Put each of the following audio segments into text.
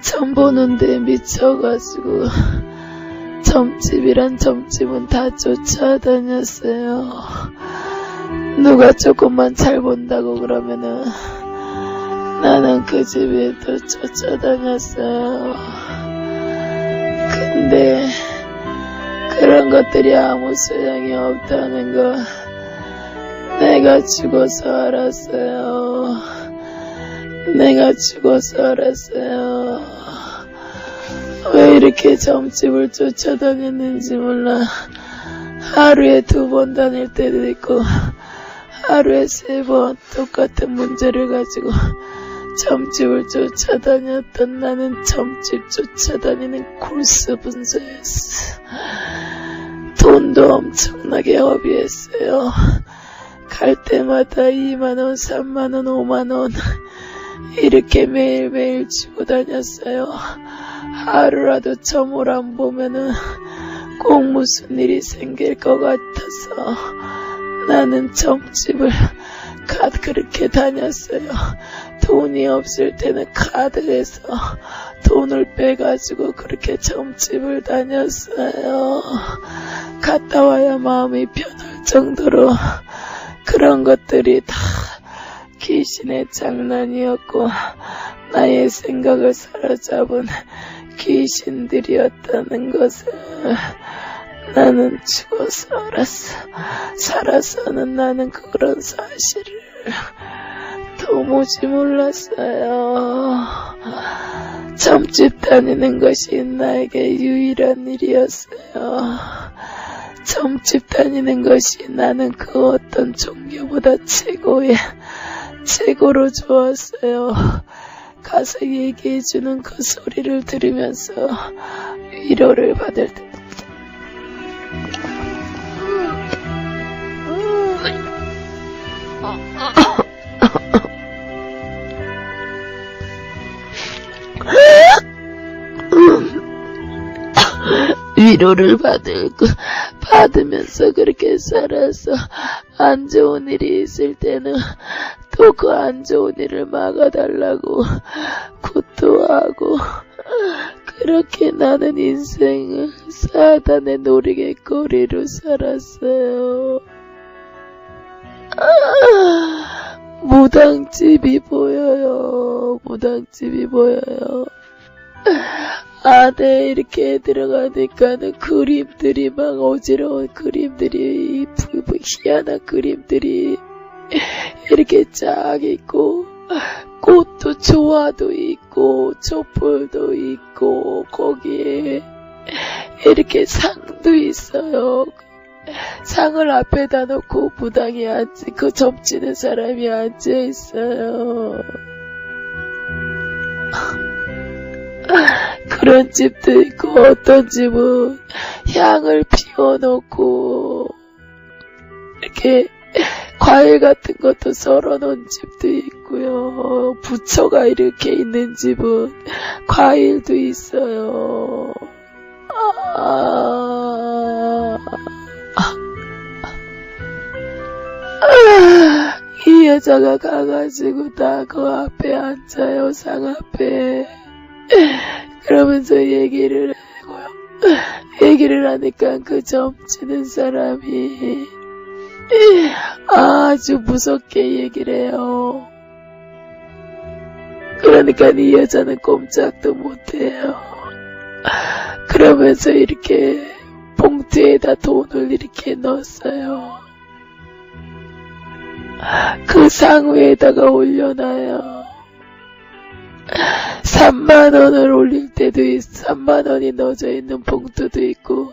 점 보는데 미쳐가지고 점집이란 점집은 다 쫓아다녔어요. 누가 조금만 잘 본다고 그러면은 나는 그 집에 또 쫓아다녔어요. 근데 그런 것들이 아무 소용이 없다는 거 내가 죽어서 알았어요. 내가 죽어서 알았어요. 왜 이렇게 점집을 쫓아다녔는지 몰라. 하루에 두 번 다닐 때도 있고, 하루에 세 번 똑같은 문제를 가지고 점집을 쫓아다녔던 나는 점집 쫓아다니는 굴스 분서였어. 돈도 엄청나게 허비했어요. 갈 때마다 2만원, 3만원, 5만원 이렇게 매일매일 주고 다녔어요. 하루라도 점을 안 보면은 꼭 무슨 일이 생길 것 같아서 나는 점집을 가 그렇게 다녔어요. 돈이 없을 때는 카드에서 돈을 빼가지고 그렇게 점집을 다녔어요. 갔다 와야 마음이 편할 정도로 그런 것들이 다 귀신의 장난이었고 나의 생각을 사로잡은 귀신들이었다는 것을 나는 죽어서 알았어. 살아서는 나는 그런 사실을 도무지 몰랐어요. 점집 다니는 것이 나에게 유일한 일이었어요. 점집 다니는 것이 나는 그 어떤 종교보다 최고의 최고로 좋았어요. 가서 얘기해주는 그 소리를 들으면서 위로를 받을 때 위로를 받을 그 받으면서 그렇게 살아서 안 좋은 일이 있을 때는 또그안 좋은 일을 막아달라고 구토하고 그렇게 나는 인생을 사단의 놀이개거리로 살았어요. 아, 무당집이 보여요. 무당집이 보여요. 안에 이렇게 들어가니까는 그림들이 막 어지러운 그림들이 희한한 그림들이 이렇게 쫙 있고 꽃도 조화도 있고 촛불도 있고 거기에 이렇게 상도 있어요. 상을 앞에다 놓고 무당이 앉지 그 점치는 사람이 앉아 있어요. 그런 집도 있고 어떤 집은 향을 피워놓고 이렇게 과일 같은 것도 썰어 놓은 집도 있고요. 부처가 이렇게 있는 집은 과일도 있어요. 아, 아, 이 여자가 가가지고 다 그 앞에 앉아요, 상 앞에. 그러면서 얘기를 하고요. 얘기를 하니까 그 점치는 사람이 아주 무섭게 얘기를 해요. 그러니까 이 여자는 꼼짝도 못해요. 그러면서 이렇게 봉투에다 돈을 이렇게 넣었어요. 그 상위에다가 올려놔요. 3만 원을 올릴 때도 있, 3만 원이 넣어져 있는 봉투도 있고,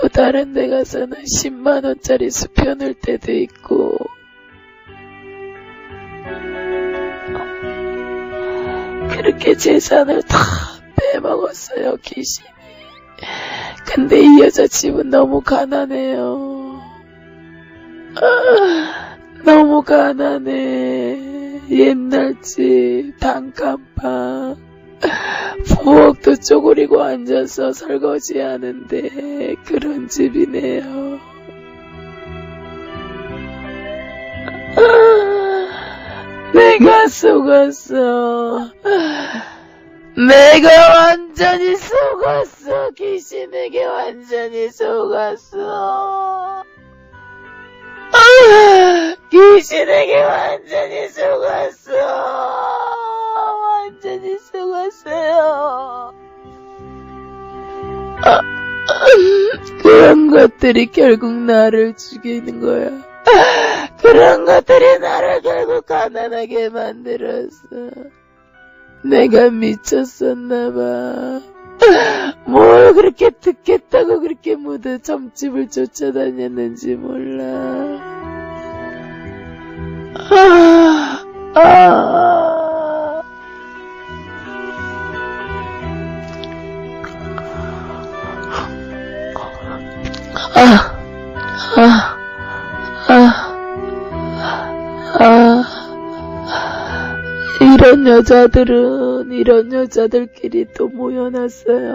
또 다른 데 가서는 10만 원짜리 수표 넣을 때도 있고, 그렇게 재산을 다 빼먹었어요, 귀신이. 근데 이 여자 집은 너무 가난해요. 아, 너무 가난해. 옛날 집, 단칸방. 부엌도 쪼그리고 앉아서 설거지 하는데 그런 집이네요. 아, 내가 속았어. 내가 완전히 속았어. 귀신에게 완전히 속았어. 아, 귀신에게 완전히 속았어. 완전히 음, 그런 것들이 결국 나를 죽이는 거야. 그런 것들이 나를 결국 가난하게 만들었어. 내가 미쳤었나봐. 뭘 그렇게 듣겠다고 그렇게 모두 점집을 쫓아다녔는지 몰라. 아, 아. 아, 아, 아, 아. 이런 여자들은 이런 여자들끼리 또 모여놨어요.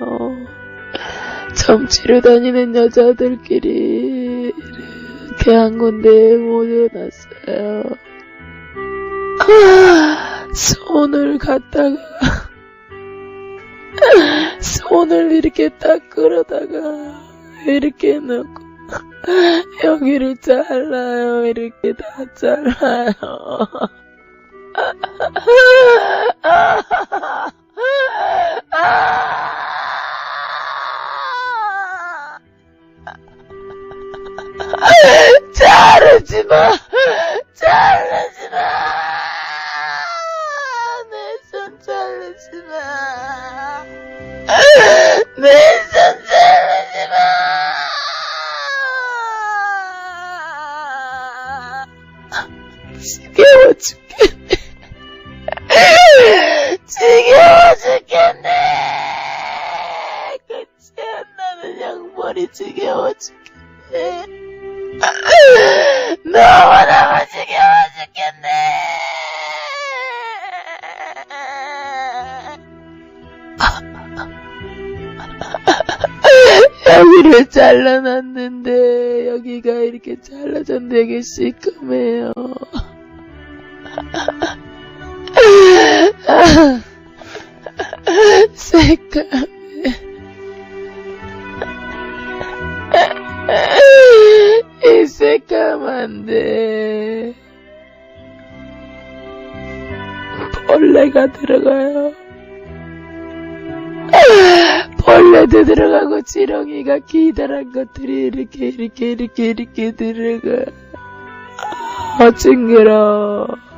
점치러 다니는 여자들끼리 이렇게 한 군데에 모여놨어요. 아, 손을 갖다가 손을 이렇게 딱 끌어다가 이렇게 넣고 여기를 잘라요. 이렇게 다 잘라요. 자르지 마! 자르지 마! 내 손 자르지 마! 내 지겨워 죽겠네. 지겨워 죽겠네. 안 나는 양머리 지겨워 죽겠네. 너무너무 지겨워 죽겠네. 여기를 잘라놨는데 여기가 이렇게 잘라졌는데 되게 시커매요. 새까매. 이 새까만데 벌레가 들어가요. 벌레도 들어가고 지렁이가 기다란 것들이 이렇게 이렇게 이렇게 이렇게 들어가. 아 징그러.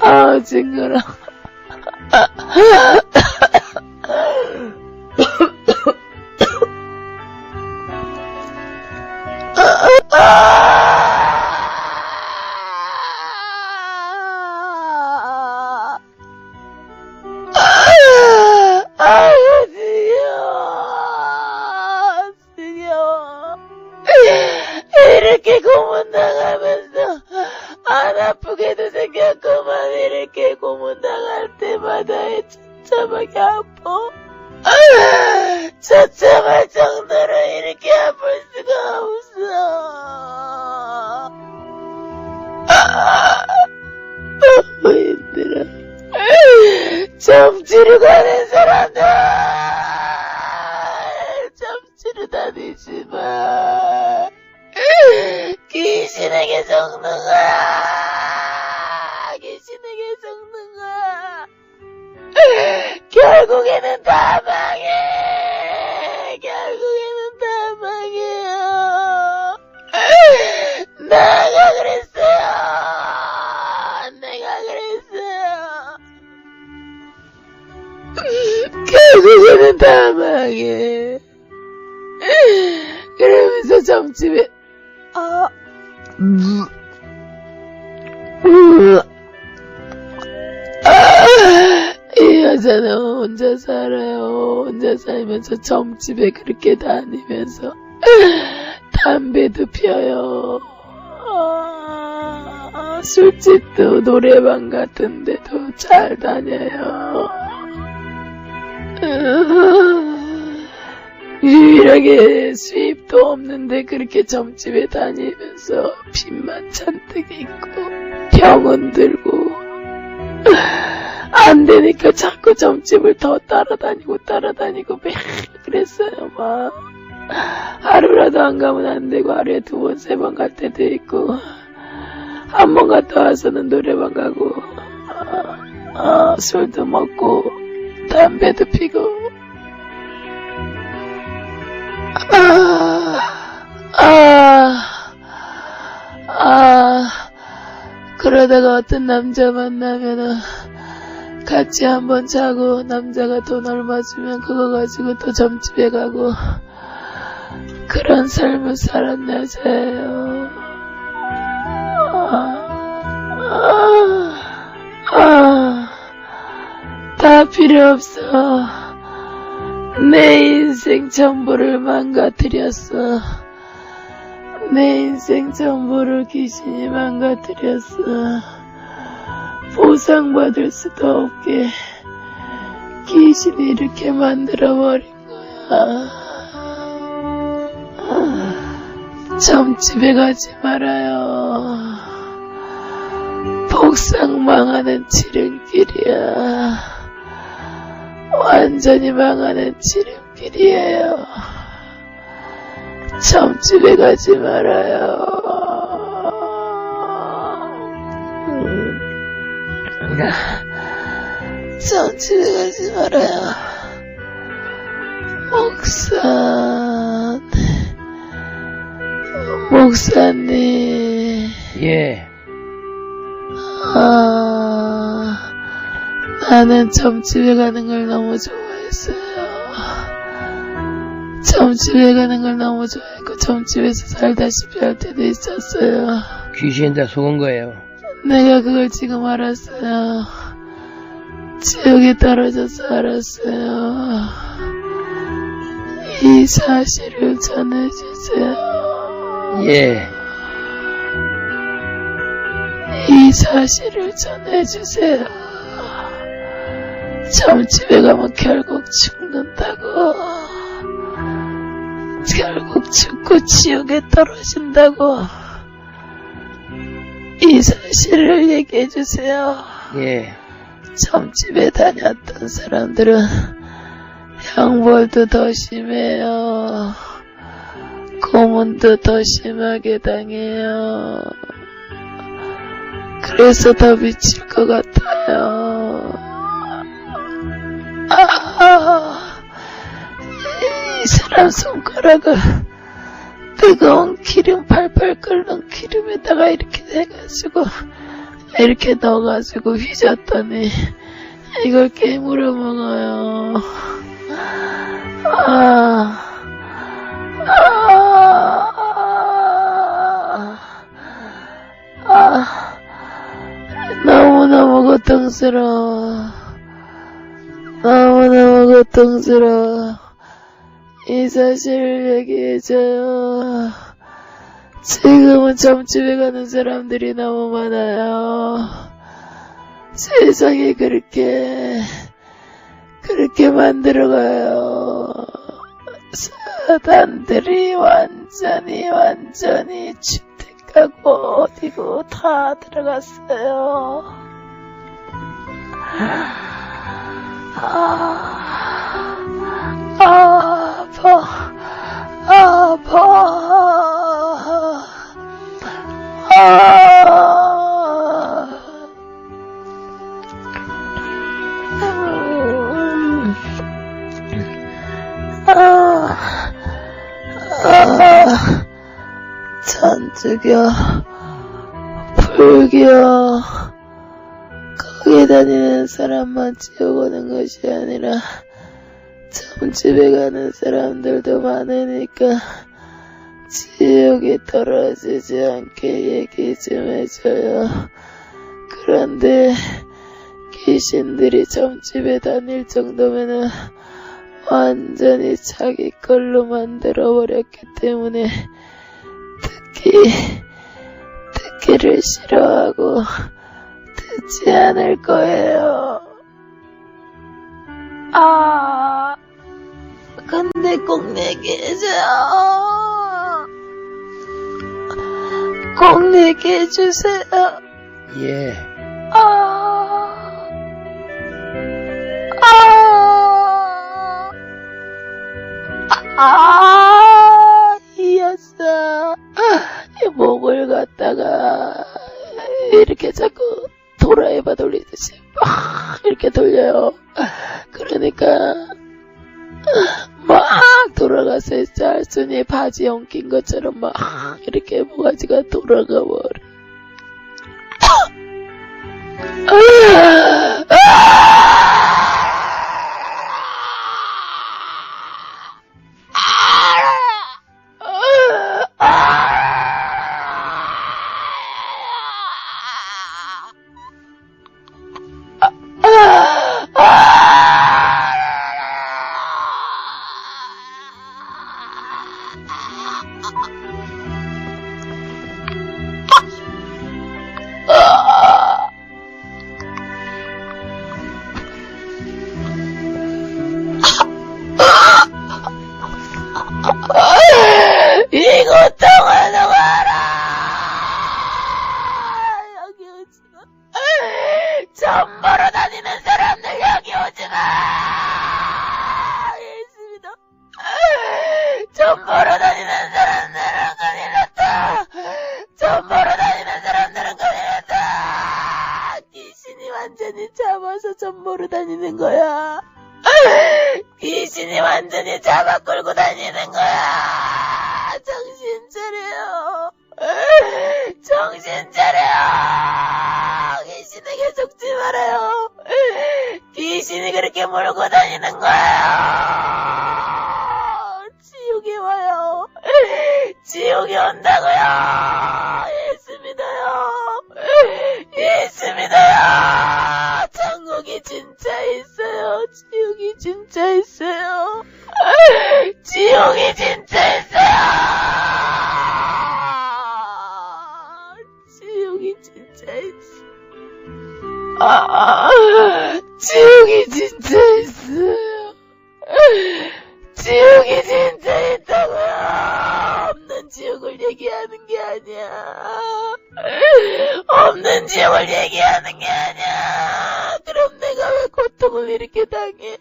아 징그러. 지겨워. 지겨워. 이렇게 고문당하면서 안 아프게도 결국에는 다 망해. 결국에는 다 망해요. 내가 그랬어요. 내가 그랬어요. 결국에는 다 망해. 그러면서 점집에, 아, 음, 음, 아, 이 여자는 혼자 살아요. 혼자 살면서 점집에 그렇게 다니면서 담배도 피워요. 아, 술집도 노래방 같은 데도 잘 다녀요. 유일하게 수입도 없는데 그렇게 점집에 다니면서 빚만 잔뜩 있고 병원 들고 안 되니까 자꾸 점집을 더 따라다니고 따라다니고 매 그랬어요 막 하루라도 안 가면 안 되고 하루에 두 번 세 번 갈 때도 있고 한 번 갔다 와서는 노래방 가고 아, 아, 술도 먹고 담배도 피고. 아, 아, 아, 그러다가 어떤 남자 만나면은 같이 한번 자고 남자가 돈 얼마 주면 그거 가지고 또 점집에 가고 그런 삶을 살았는 여자예요. 아, 아, 아, 다 필요 없어. 내 인생 전부를 망가뜨렸어. 내 인생 전부를 귀신이 망가뜨렸어. 보상받을 수도 없게 귀신이 이렇게 만들어버린 거야. 점집에 가지 말아요. 복상 망하는 지름길이야. 완전히 망하는 지름길이에요. 점집에 가지 말아요. 점집에 가지 말아요. 목사, 목사님, 예, 아, 나는 점집에 가는 걸 너무 좋아했어요. 점집에 가는 걸 너무 좋아했고, 점집에서 살다시피 할 때도 있었어요. 귀신 다 속은 거예요. 내가 그걸 지금 알았어요. 지옥에 떨어져서 알았어요. 이 사실을 전해주세요. 예, 이 사실을 전해주세요. 점 집에 가면 결국 죽는다고. 결국 죽고 지옥에 떨어진다고. 이 사실을 얘기해 주세요. 예, 점집에 다녔던 사람들은 형벌도 더 심해요. 고문도 더 심하게 당해요. 그래서 더 미칠 것 같아요. 아, 이 사람 손가락을 뜨거운 기름 팔팔 끓는 기름에다가 이렇게 해가지고 이렇게 넣어가지고 휘졌더니 이걸 깨물어 먹어요. 아, 아, 아, 너무너무 고통스러워. 너무너무 고통스러워. 이 사실을 얘기해줘요. 지금은 점집에 가는 사람들이 너무 많아요. 세상이 그렇게, 그렇게 만들어가요. 사단들이 완전히, 완전히 주택하고 어디고 다 들어갔어요. 아, 아파, 아파. 천주교, 불교, 거기 다니는 사람만 지옥 오는 것이 아니라, 점집에 가는 사람들도 많으니까, 지옥에 떨어지지 않게 얘기 좀 해줘요. 그런데 귀신들이 점집에 다닐 정도면은 완전히 자기 걸로 만들어 버렸기 때문에 듣기 듣기를 싫어하고 듣지 않을 거예요. 아 근데 꼭 얘기해줘요. 꼭 내게 해주세요. 예. 아. 아. 아. 아. 이었어. 이 목을 갖다가 이렇게 자꾸 돌아에바 돌리듯이 막 이렇게 돌려요. 그러니까 가서 짤순이 바지 엉킨 것처럼 막 이렇게 모가지가 돌아가 버려. 그렇게 몰고 다니는 거예요. 얘기하는 게 아니야. 없는 지옥을 얘기하는 게 아니야. 그럼 내가 왜 고통을 이렇게 당해?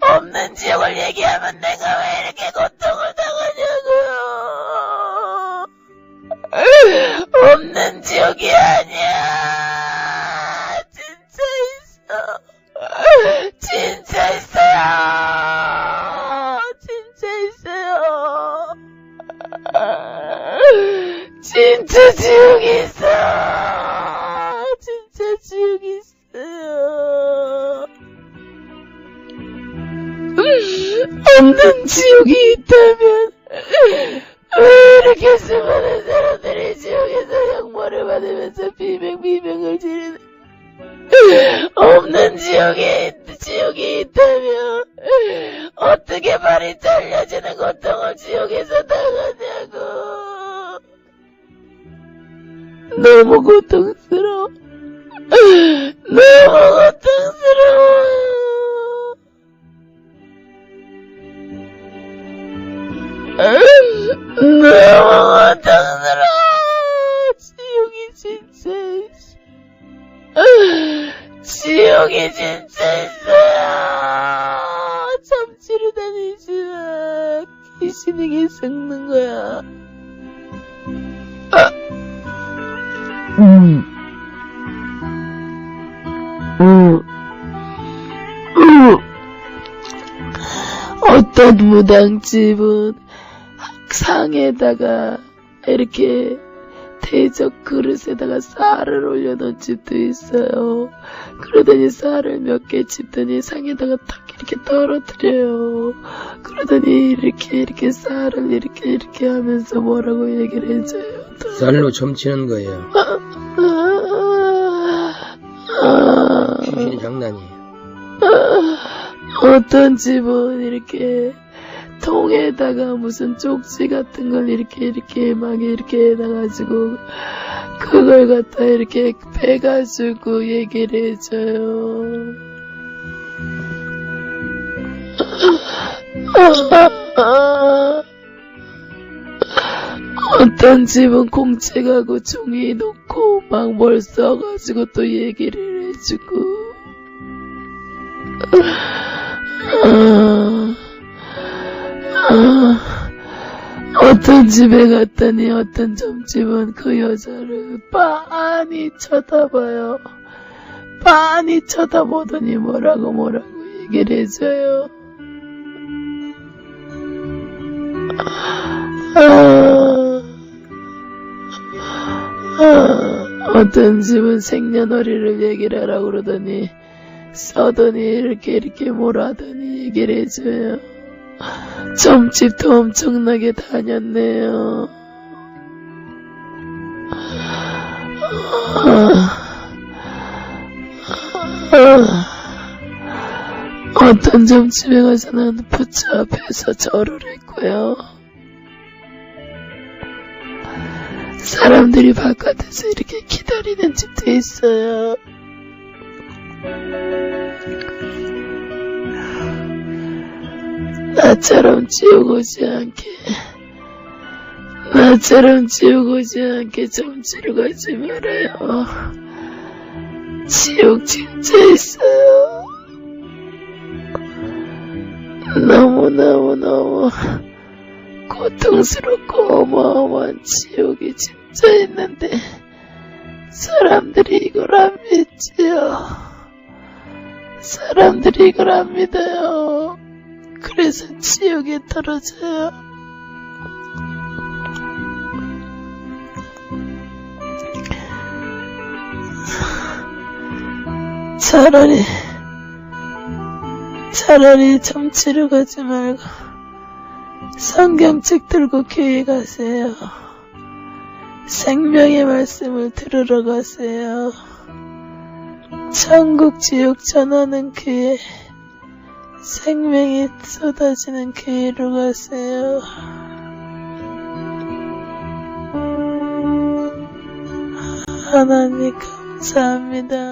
없는 지옥을 얘기하면 내가 왜 이렇게 고통을 당하냐고요. 없는 지옥이 아니야. 진짜 있어. 진짜 있어요. 진짜 지옥이 있어. 진짜 지옥이 있어요. 없는 지옥이 있다면 왜 이렇게 수많은 사람들이 지옥에서 형벌을 받으면서 비명비명을 지르는 없는 지옥이 지옥이 있다면 어떻게 발이 잘려지는 고통을 지옥에서 당하냐고 너무 고통스러워. 너무 고통스러워. 너무 고통스러워. 지옥이 진짜 지옥이 진짜 있어요 참치를 다니지 마. 귀신에게 섞는 거야 음. 음. 음. 어떤 무당집은 상에다가 이렇게 대적 그릇에다가 쌀을 올려놓은 집도 있어요. 그러더니 쌀을 몇 개 집더니 상에다가 탁 이렇게 떨어뜨려요. 그러더니 이렇게 이렇게 쌀을 이렇게 이렇게 하면서 뭐라고 얘기를 해줘요. 또. 쌀로 점치는 거예요. 아, 귀신이 장난이에요. 어떤 집은 이렇게 통에다가 무슨 쪽지 같은 걸 이렇게 이렇게 막 이렇게 해놔가지고 그걸 갖다 이렇게 빼가지고 얘기를 해줘요. 어떤 집은 공책하고 종이 놓고 막뭘 써가지고 또 얘기를 해주고 아, 아, 어떤 집에 갔더니 어떤 점집은 그 여자를 빤히 쳐다봐요. 빤히 쳐다보더니 뭐라고 뭐라고 얘기를 해줘요. 아, 아, 어떤 집은 생년월일을 얘기를 하라고 그러더니 써더니 이렇게 이렇게 뭐라더니 얘기를 해줘요. 점집도 엄청나게 다녔네요. 어떤 점집에 가서는 부처 앞에서 절을 했고요. 사람들이 바깥에서 이렇게 기다리는 집도 있어요. 나처럼 지옥 오지 않게 나처럼 지옥 오지 않게 점치러 가지 말아요. 지옥 진짜 있어요. 너무너무너무 고통스럽고 어마어마한 지옥이 진짜 있는데 사람들이 이걸 안 믿지요. 사람들이 이걸 안 믿어요. 그래서 지옥에 떨어져요. 차라리 차라리 점치러 가지 말고 성경책 들고 교회 가세요. 생명의 말씀을 들으러 가세요. 천국 지옥 전하는 교회 생명이 쏟아지는 교회로 가세요. 하나님 감사합니다.